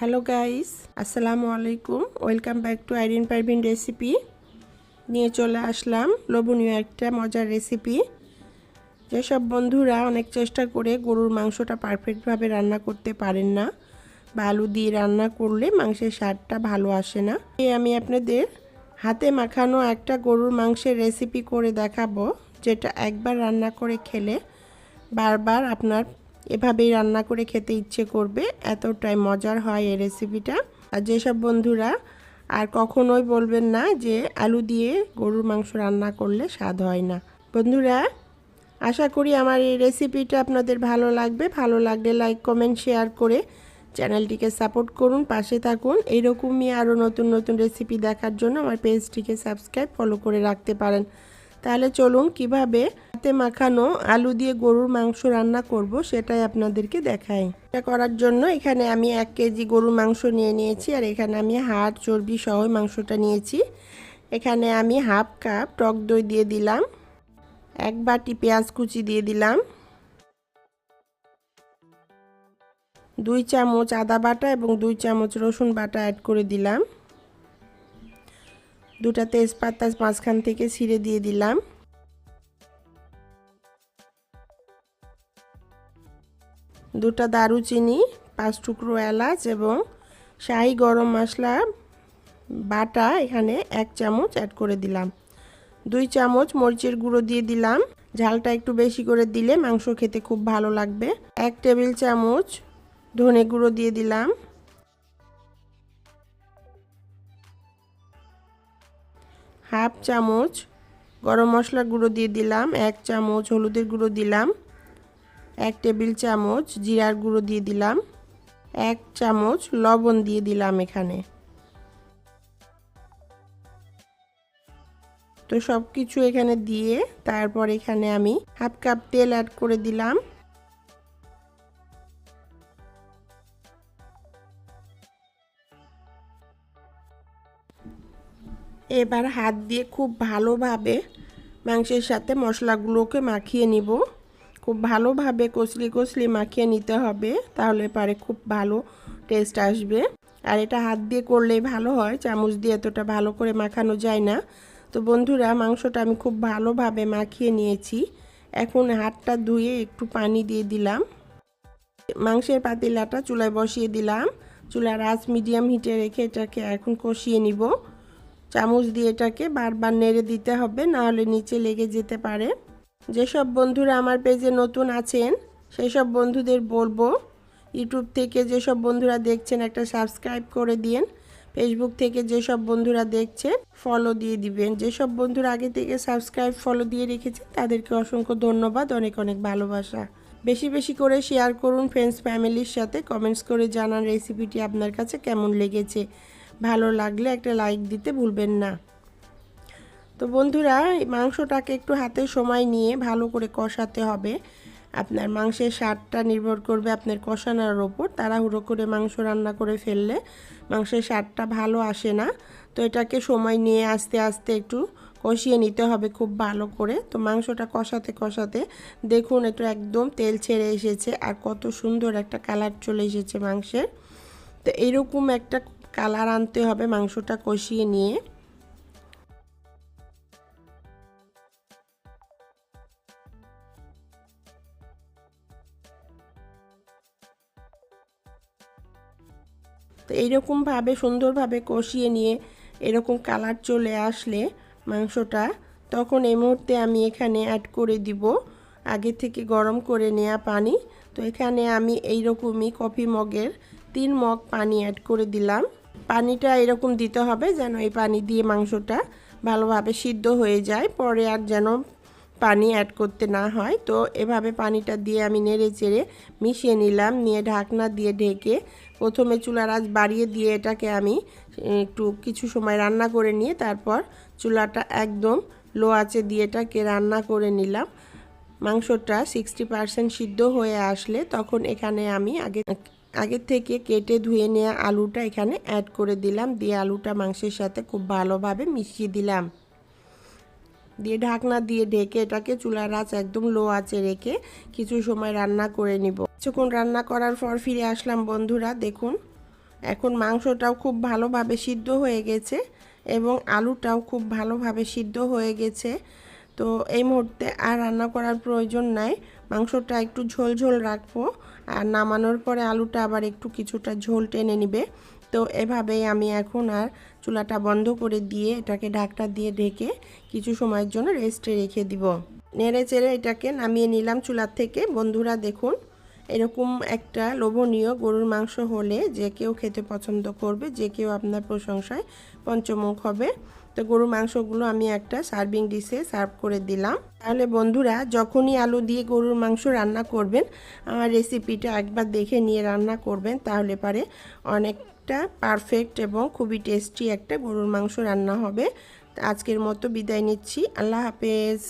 Hello guys আসসালামু আলাইকুম welcome back to Irin Parvin recipe নিয়ে চলে আসলাম লোভনীয় একটা মজার রেসিপি যেসব বন্ধুরা অনেক চেষ্টা করে গরুর মাংসটা পারফেক্টভাবে রান্না করতে পারেন না বা আলু দিয়ে রান্না করলে মাংসের স্বাদটা ভালো আসে না। এই আমি আপনাদের হাতে মাখানো একটা গরুর মাংসের রেসিপি করে দেখাবো, যেটা একবার রান্না করে খেলে বারবার আপনার এভাবেই রান্না করে খেতে ইচ্ছে করবে, এতটাই মজার হয় এই রেসিপিটা আর যেসব বন্ধুরা আর কখনোই বলবেন না যে আলু দিয়ে গরুর মাংস রান্না করলে স্বাদ হয় না। বন্ধুরা, আশা করি আমার এই রেসিপিটা আপনাদের ভালো লাগবে। ভালো লাগলে লাইক কমেন্ট শেয়ার করে চ্যানেলটিকে সাপোর্ট করুন, পাশে থাকুন। এইরকমই আরও নতুন নতুন রেসিপি দেখার জন্য আমার পেজটিকে সাবস্ক্রাইব ফলো করে রাখতে পারেন। তাহলে চলুন কীভাবে হাতে মাখানো আলু দিয়ে গরুর মাংস রান্না করব, সেটাই আপনাদেরকে দেখাই। এটা করার জন্য এখানে আমি এক কেজি গরুর মাংস নিয়ে নিয়েছি, আর এখানে আমি হাড়, চর্বি সহ মাংসটা নিয়েছি। এখানে আমি হাফ কাপ টক দই দিয়ে দিলাম, এক বাটি পেঁয়াজ কুচি দিয়ে দিলাম, দুই চামচ আদা বাটা এবং দুই চামচ রসুন বাটা অ্যাড করে দিলাম। দুটা তেজপাতা মাঝখান থেকে ছিঁড়ে দিয়ে দিলাম। দুটা দারুচিনি, পাঁচ টুকরো এলাচ এবং শাহি গরম মশলা বাটা এখানে এক চামচ অ্যাড করে দিলাম। দুই চামচ মরিচের গুঁড়ো দিয়ে দিলাম। ঝালটা একটু বেশি করে দিলে মাংস খেতে খুব ভালো লাগবে। এক টেবিল চামচ ধনে গুঁড়ো দিয়ে দিলাম। হাফ চামচ গরম মশলা গুঁড়ো দিয়ে দিলাম। এক চামচ হলুদের গুঁড়ো দিলাম। এক টেবিল চামচ জিরার গুঁড়ো দিয়ে দিলাম, এক চামচ লবণ দিয়ে দিলাম এখানে। তো সব কিছু এখানে দিয়ে তারপর এখানে আমি হাফ কাপ তেল অ্যাড করে দিলাম। এবার হাত দিয়ে খুব ভালোভাবে মাংসের সাথে মশলাগুলোকে মাখিয়ে নিব। খুব ভালোভাবে কষলি কষলি মাখিয়ে নিতে হবে, তাহলে পারে খুব ভালো টেস্ট আসবে। আর এটা হাত দিয়ে করলেই ভালো হয়, চামচ দিয়ে এতটা ভালো করে মাখানো যায় না। তো বন্ধুরা, মাংসটা আমি খুব ভালোভাবে মাখিয়ে নিয়েছি। এখন হাতটা ধুয়ে একটু পানি দিয়ে দিলাম। মাংসের পাতিলাটা চুলায় বসিয়ে দিলাম। চুলার আঁচ মিডিয়াম হিটে রেখে এটাকে এখন কষিয়ে নিব। চামচ দিয়ে এটাকে বারবার নেড়ে দিতে হবে নাহলে নিচে লেগে যেতে পারে। যেসব বন্ধুরা আমার পেজে নতুন আছেন সেই সব বন্ধুদের বলব, ইউটিউব থেকে যেসব বন্ধুরা দেখছেন একটা সাবস্ক্রাইব করে দিন ফেসবুক থেকে যেসব বন্ধুরা দেখছেন ফলো দিয়ে দিবেন। যেসব বন্ধুরা আগে থেকে সাবস্ক্রাইব ফলো দিয়ে রেখেছেন, তাদেরকে অসংখ্য ধন্যবাদ, অনেক অনেক ভালোবাসা। বেশি বেশি করে শেয়ার করুন ফ্রেন্ডস ফ্যামিলির সাথে কমেন্টস করে জানান রেসিপিটি আপনার কাছে কেমন লেগেছে। ভালো লাগলে একটা লাইক দিতে ভুলবেন না। তো বন্ধুরা মাংসটাকে একটু হাতে সময় নিয়ে ভালো করে কষাতে হবে। আপনার মাংসের স্বাদটা নির্ভর করবে আপনার কষানোর ওপর। তাড়াহুড়ো করে মাংস রান্না করে ফেললে মাংসের স্বাদটা ভালো আসে না। তো এটাকে সময় নিয়ে আস্তে আস্তে একটু কষিয়ে নিতে হবে খুব ভালো করে। তো মাংসটা কষাতে কষাতে দেখুন একটু একদম তেল ছেড়ে এসেছে আর কত সুন্দর একটা কালার চলে এসেছে মাংসের। তো এরকম একটা কালার আনতে হবে মাংসটা কষিয়ে নিয়ে। তো এইরকমভাবে, সুন্দরভাবে কষিয়ে নিয়ে এরকম কালার চলে আসলে মাংসটা, তখন এই মুহূর্তে আমি এখানে অ্যাড করে দিব। আগে থেকে গরম করে নেওয়া পানি। তো এখানে আমি এই রকমই কফি মগের তিন মগ পানি অ্যাড করে দিলাম। পানিটা এরকম দিতে হবে যেন এই পানি দিয়ে মাংসটা ভালোভাবে সিদ্ধ হয়ে যায়। পরে আর যেন পানি অ্যাড করতে না হয়। তো এভাবে পানিটা দিয়ে আমি নেড়ে চেড়ে মিশিয়ে নিলাম। নিয়ে ঢাকনা দিয়ে ঢেকে প্রথমে চুলার আঁচ বাড়িয়ে দিয়ে এটাকে আমি একটু কিছু সময় রান্না করে নিয়ে তারপর চুলাটা একদম লো আঁচে দিয়ে এটাকে রান্না করে নিলাম। মাংসটা সিক্সটি পারসেন্ট সিদ্ধ হয়ে আসলে তখন এখানে আমি আগে আগের থেকে কেটে ধুয়ে নেওয়া আলুটা এখানে অ্যাড করে দিলাম। দিয়ে আলুটা মাংসের সাথে খুব ভালোভাবে মিশিয়ে দিলাম। দিয়ে ঢাকনা দিয়ে ঢেকে এটাকে চুলার আঁচ একদম লো আঁচে রেখে কিছু সময় রান্না করে নিব। কিছুক্ষণ রান্না করার পর ফিরে আসলাম বন্ধুরা, দেখুন। এখন মাংসটাও খুব ভালোভাবে সিদ্ধ হয়ে গেছে এবং আলুটাও খুব ভালোভাবে সিদ্ধ হয়ে গেছে। তো এই মুহূর্তে আর রান্না করার প্রয়োজন নাই। মাংসটা একটু ঝোল ঝোল রাখব আর নামানোর পরে আলুটা আবার একটু কিছুটা ঝোল টেনে নিবে। তো এভাবেই আমি এখন আর চুলাটা বন্ধ করে দিয়ে এটাকে ঢাকটা দিয়ে ঢেকে কিছু সময়ের জন্য রেস্টে রেখে দিব। নেড়ে চেড়ে এটাকে নামিয়ে নিলাম চুলার থেকে। বন্ধুরা দেখুন, এরকম একটা লোভনীয় গরুর মাংস হলে যে কেউ খেতে পছন্দ করবে, যে কেউ আপনার প্রশংসায় পঞ্চমুখ হবে। তো গরুর মাংসগুলো আমি একটা সার্ভিং ডিশে সার্ভ করে দিলাম। তাহলে বন্ধুরা, যখনই আলু দিয়ে গরুর মাংস রান্না করবেন, আমার রেসিপিটা একবার দেখে নিয়ে রান্না করবেন, তাহলে পারে অনেকটা পারফেক্ট এবং খুবই টেস্টি একটা গরুর মাংস রান্না হবে। আজকের মতো বিদায় নিচ্ছি। আল্লাহ হাফেজ।